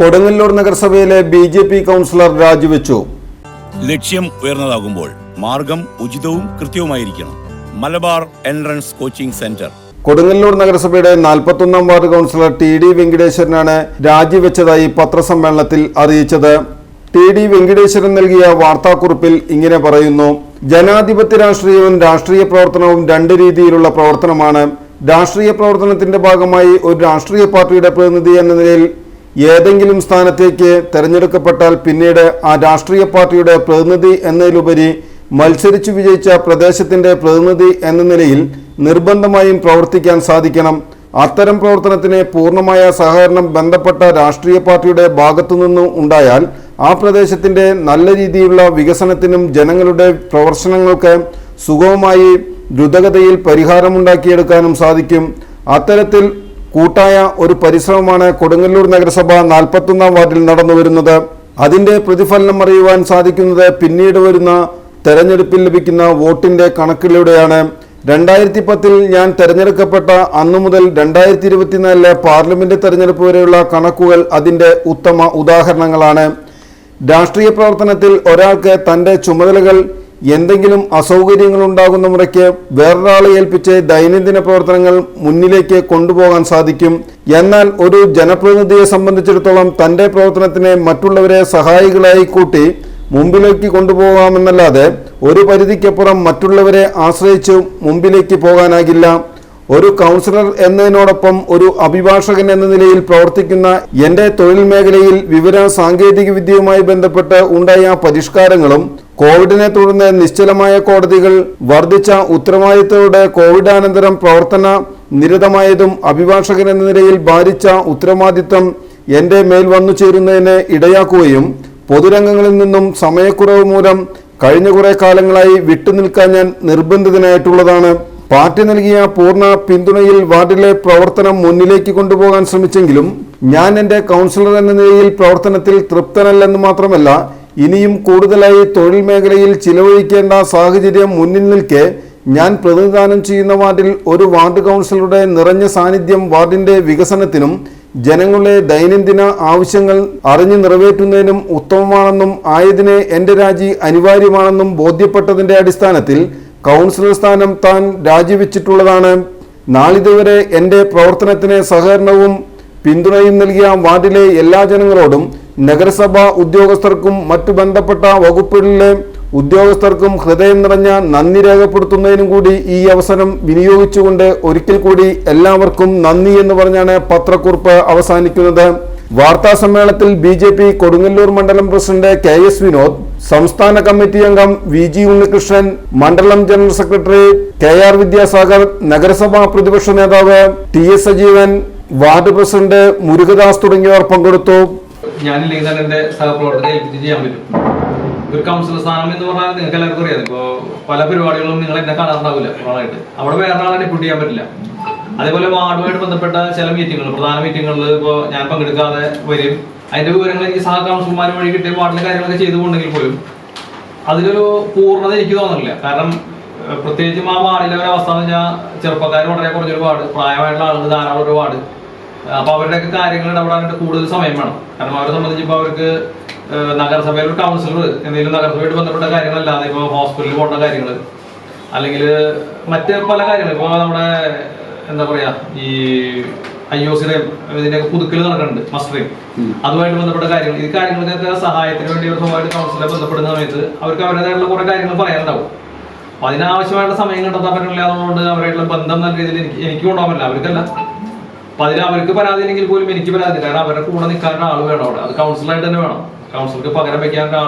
കൊടുങ്ങല്ലൂർ നഗരസഭയിലെ B J P councillor രാജിവെച്ചു. ലക്ഷ്യം ഉയർന്നതാകുമ്പോൾ മാർഗം ഉചിതവും കൃത്യവുമായിരിക്കണം. Malabar entrance coaching centre. Kodungallur നഗരസഭയുടെ നാൽപ്പത്തൊന്നാം വാർഡ് കൗൺസിലർ ടി ഡി വെങ്കടേശ്വരനാണ് രാജിവെച്ചതായി പത്രസമ്മേളനത്തിൽ അറിയിച്ചത്. ടി ഡി വെങ്കടേശ്വരൻ നൽകിയ വാർത്താക്കുറിപ്പിൽ ഇങ്ങനെ പറയുന്നു ജനാധിപത്യ രാഷ്ട്രീയവും രാഷ്ട്രീയ പ്രവർത്തനവും രണ്ട് രീതിയിലുള്ള പ്രവർത്തനമാണ്. രാഷ്ട്രീയ പ്രവർത്തനത്തിന്റെ ഭാഗമായി ഒരു രാഷ്ട്രീയ പാർട്ടിയുടെ പ്രതിനിധി എന്ന നിലയിൽ ഏതെങ്കിലും സ്ഥാനത്തേക്ക് തെരഞ്ഞെടുക്കപ്പെട്ടാൽ പിന്നീട് ആ രാഷ്ട്രീയ പാർട്ടിയുടെ പ്രതിനിധി എന്നതിലുപരി മത്സരിച്ചു വിജയിച്ച പ്രദേശത്തിന്റെ പ്രതിനിധി എന്ന നിലയിൽ നിർബന്ധമായും പ്രവർത്തിക്കാൻ സാധിക്കണം. അത്തരം പ്രവർത്തനത്തിന് പൂർണമായ സഹകരണം ബന്ധപ്പെട്ട രാഷ്ട്രീയ പാർട്ടിയുടെ ഭാഗത്തുനിന്നും ഉണ്ടായാൽ ആ പ്രദേശത്തിന്റെ നല്ല രീതിയിലുള്ള വികസനത്തിനും ജനങ്ങളുടെ പ്രവർത്തനങ്ങൾക്ക് സുഗമമായി ദ്രുതഗതിയിൽ പരിഹാരമുണ്ടാക്കിയെടുക്കാനും സാധിക്കും. അത്തരത്തിൽ കൂട്ടായ ഒരു പരിശ്രമമാണ് കൊടുങ്ങല്ലൂർ നഗരസഭ നാൽപ്പത്തൊന്നാം വാർഡിൽ നടന്നു വരുന്നത്. അതിന്റെ പ്രതിഫലനം അറിയുവാൻ സാധിക്കുന്നത് പിന്നീട് വരുന്ന തെരഞ്ഞെടുപ്പിൽ ലഭിക്കുന്ന വോട്ടിന്റെ കണക്കിലൂടെയാണ്. രണ്ടായിരത്തി പത്തിൽ ഞാൻ തെരഞ്ഞെടുക്കപ്പെട്ട അന്നു മുതൽ രണ്ടായിരത്തി ഇരുപത്തിനാലിലെ പാർലമെന്റ് തെരഞ്ഞെടുപ്പ് വരെയുള്ള കണക്കുകൾ അതിന്റെ ഉത്തമ ഉദാഹരണങ്ങളാണ്. രാഷ്ട്രീയ പ്രവർത്തനത്തിൽ ഒരാൾക്ക് തന്റെ ചുമതലകൾ എന്തെങ്കിലും അസൗകര്യങ്ങൾ ഉണ്ടാകുന്ന മുറയ്ക്ക് വേറൊരാളെ ഏൽപ്പിച്ച് ദൈനംദിന പ്രവർത്തനങ്ങൾ മുന്നിലേക്ക് കൊണ്ടുപോകാൻ സാധിക്കും. എന്നാൽ ഒരു ജനപ്രതിനിധിയെ സംബന്ധിച്ചിടത്തോളം തന്റെ പ്രവർത്തനത്തിന് മറ്റുള്ളവരെ സഹായികളായി കൂട്ടി മുമ്പിലേക്ക് കൊണ്ടുപോകാമെന്നല്ലാതെ ഒരു പരിധിക്കപ്പുറം മറ്റുള്ളവരെ ആശ്രയിച്ച് മുമ്പിലേക്ക് പോകാനാകില്ല. ഒരു കൗൺസിലർ എന്നതിനോടൊപ്പം ഒരു അഭിഭാഷകൻ എന്ന നിലയിൽ പ്രവർത്തിക്കുന്ന എന്റെ തൊഴിൽ മേഖലയിൽ വിവര സാങ്കേതിക വിദ്യയുമായി ബന്ധപ്പെട്ട് ഉണ്ടായ പരിഷ്കാരങ്ങളും കോവിഡിനെ തുടർന്ന് നിശ്ചലമായ കോടതികൾ വർദ്ധിച്ച ഉത്തരവാദിത്തത്തോടെ കോവിഡാനന്തരം പ്രവർത്തന നിരതമായതും അഭിഭാഷകൻ എന്ന നിലയിൽ ഭാരിച്ച ഉത്തരവാദിത്തം എന്റെ മേൽ വന്നു ചേരുന്നതിന് ഇടയാക്കുകയും പൊതുരംഗങ്ങളിൽ നിന്നും സമയക്കുറവ് മൂലം കഴിഞ്ഞ കുറേ കാലങ്ങളായി വിട്ടുനിൽക്കാൻ ഞാൻ നിർബന്ധിതനായിട്ടുള്ളതാണ്. പാർട്ടി നൽകിയ പൂർണ പിന്തുണയിൽ വാർഡിലെ പ്രവർത്തനം മുന്നിലേക്ക് കൊണ്ടുപോകാൻ ശ്രമിച്ചെങ്കിലും ഞാൻ എന്റെ കൗൺസിലർ എന്ന നിലയിൽ പ്രവർത്തനത്തിൽ തൃപ്തനല്ലെന്ന് മാത്രമല്ല ഇനിയും കൂടുതലായി തൊഴിൽ മേഖലയിൽ ചിലവഴിക്കേണ്ട സാഹചര്യം മുന്നിൽ നിൽക്കെ ഞാൻ പ്രതിനിധാനം ചെയ്യുന്ന വാർഡിൽ ഒരു വാർഡ് കൗൺസിലറുടെ നിറഞ്ഞ സാന്നിധ്യം വാർഡിന്റെ വികസനത്തിനും ജനങ്ങളുടെ ദൈനംദിന ആവശ്യങ്ങൾ അറിഞ്ഞു നിറവേറ്റുന്നതിനും ഉത്തമമാണെന്നും ആയതിനെ എന്റെ രാജി അനിവാര്യമാണെന്നും ബോധ്യപ്പെട്ടതിന്റെ അടിസ്ഥാനത്തിൽ കൗൺസിലർ സ്ഥാനം താൻ രാജിവെച്ചിട്ടുള്ളതാണ്. നാളിതുവരെ എന്റെ പ്രവർത്തനത്തിന് സഹകരണവും പിന്തുണയും നൽകിയ വാർഡിലെ എല്ലാ ജനങ്ങളോടും നഗരസഭ ഉദ്യോഗസ്ഥർക്കും മറ്റു ബന്ധപ്പെട്ട വകുപ്പുകളിലെ ഉദ്യോഗസ്ഥർക്കും ഹൃദയം നിറഞ്ഞ നന്ദി രേഖപ്പെടുത്തുന്നതിനും കൂടി ഈ അവസരം വിനിയോഗിച്ചുകൊണ്ട് ഒരിക്കൽ കൂടി എല്ലാവർക്കും നന്ദി എന്ന് പറഞ്ഞാണ് പത്രക്കുറിപ്പ് അവസാനിക്കുന്നത്. വാർത്താ സമ്മേളനത്തിൽ ബി ജെ പി കൊടുങ്ങല്ലൂർ മണ്ഡലം പ്രസിഡന്റ് കെ എസ് വിനോദ് സംസ്ഥാന കമ്മിറ്റി അംഗം വി ജി ഉണ്ണികൃഷ്ണൻ മണ്ഡലം general secretary K R Vidyasagar നഗരസഭാ പ്രതിപക്ഷ നേതാവ് T S Sajeevan ward president Murukadas തുടങ്ങിയവർ പങ്കെടുത്തു. ഞാനില്ലെങ്കിൽ തന്നെ എന്റെ സഹപ്രവർത്തകരെ ഏൽപ്പിച്ച് ചെയ്യാൻ പറ്റും. ഒരു കൗൺസിലർ സ്ഥാനം എന്ന് പറഞ്ഞാൽ നിങ്ങൾക്ക് എല്ലാവർക്കും അറിയാം. ഇപ്പോ പല പരിപാടികളും നിങ്ങൾ എന്നെ കാണാറുണ്ടാവില്ല ഒരാളായിട്ട്. അവിടെ വേറെ ആളെ ഡെപ്യൂട്ട് ചെയ്യാൻ പറ്റില്ല. അതേപോലെ വാർഡുമായിട്ട് ബന്ധപ്പെട്ട ചില മീറ്റിങ്ങുകൾ പ്രധാന മീറ്റിങ്ങുകളിൽ ഇപ്പോൾ ഞാൻ പങ്കെടുക്കാതെ വരും. അതിന്റെ വിവരങ്ങൾ എനിക്ക് സഹ കൗൺസിലർമാർ വഴി കിട്ടിയ വാർഡിലെ കാര്യങ്ങളൊക്കെ ചെയ്തുകൊണ്ടെങ്കിൽ പോലും അതിലൊരു പൂർണത എനിക്ക് തോന്നുന്നില്ല കാരണം പ്രത്യേകിച്ചും ആ വാർഡിലെ ഒരു അവസ്ഥ എന്ന് വെച്ചാൽ ചെറുപ്പക്കാർ വളരെ കുറഞ്ഞൊരു വാർഡ് പ്രായമായിട്ടുള്ള ആളുകൾ ധാരാളം ഒരു വാർഡ്. അപ്പൊ അവരുടെയൊക്കെ കാര്യങ്ങൾ ഇടപെടാനായിട്ട് കൂടുതൽ സമയം വേണം. കാരണം അവരെ സംബന്ധിച്ച് അവർക്ക് ഏഹ്, നഗരസഭയിൽ ഒരു കൗൺസിലർ എന്തെങ്കിലും നഗരസഭയായിട്ട് ബന്ധപ്പെട്ട കാര്യങ്ങളല്ലാതെ ഇപ്പോൾ ഹോസ്പിറ്റലിൽ പോകേണ്ട കാര്യങ്ങൾ അല്ലെങ്കിൽ മറ്റ് പല കാര്യങ്ങൾ ഇപ്പോൾ നമ്മുടെ എന്താ പറയാ ഈ ഐ ഒ സിയുടെയും ഇതിന്റെയൊക്കെ പുതുക്കൽ നടക്കുന്നുണ്ട് മസ്റ്ററിയും അതുമായിട്ട് ബന്ധപ്പെട്ട കാര്യങ്ങൾ. ഈ കാര്യങ്ങൾക്കൊക്കെ സഹായത്തിന് വേണ്ടി സ്വന്തമായിട്ട് കൗൺസിലെ ബന്ധപ്പെടുന്ന സമയത്ത് അവർക്ക് അവരുടേതായിട്ടുള്ള കുറെ കാര്യങ്ങൾ പറയാനുണ്ടാവും. അപ്പൊ അതിനാവശ്യമായിട്ടുള്ള സമയം കണ്ടെത്താൻ പറ്റില്ല അവരായിട്ടുള്ള ബന്ധം നല്ല രീതിയിൽ എനിക്ക് എനിക്ക് കൊണ്ടുപോകാൻ പറ്റില്ല. അവർക്കല്ല. അപ്പൊ അതിന് അവർക്ക് പരാതി ഇല്ലെങ്കിൽ പോലും എനിക്ക് പരാതി കാരണം അവരുടെ കൂടെ നിൽക്കാൻ ആൾ വേണം അവിടെ. അത് കൗൺസിലറായിട്ട് തന്നെ വേണം. കൗൺസിലർക്ക് പകരം വെക്കാൻ എന്ന്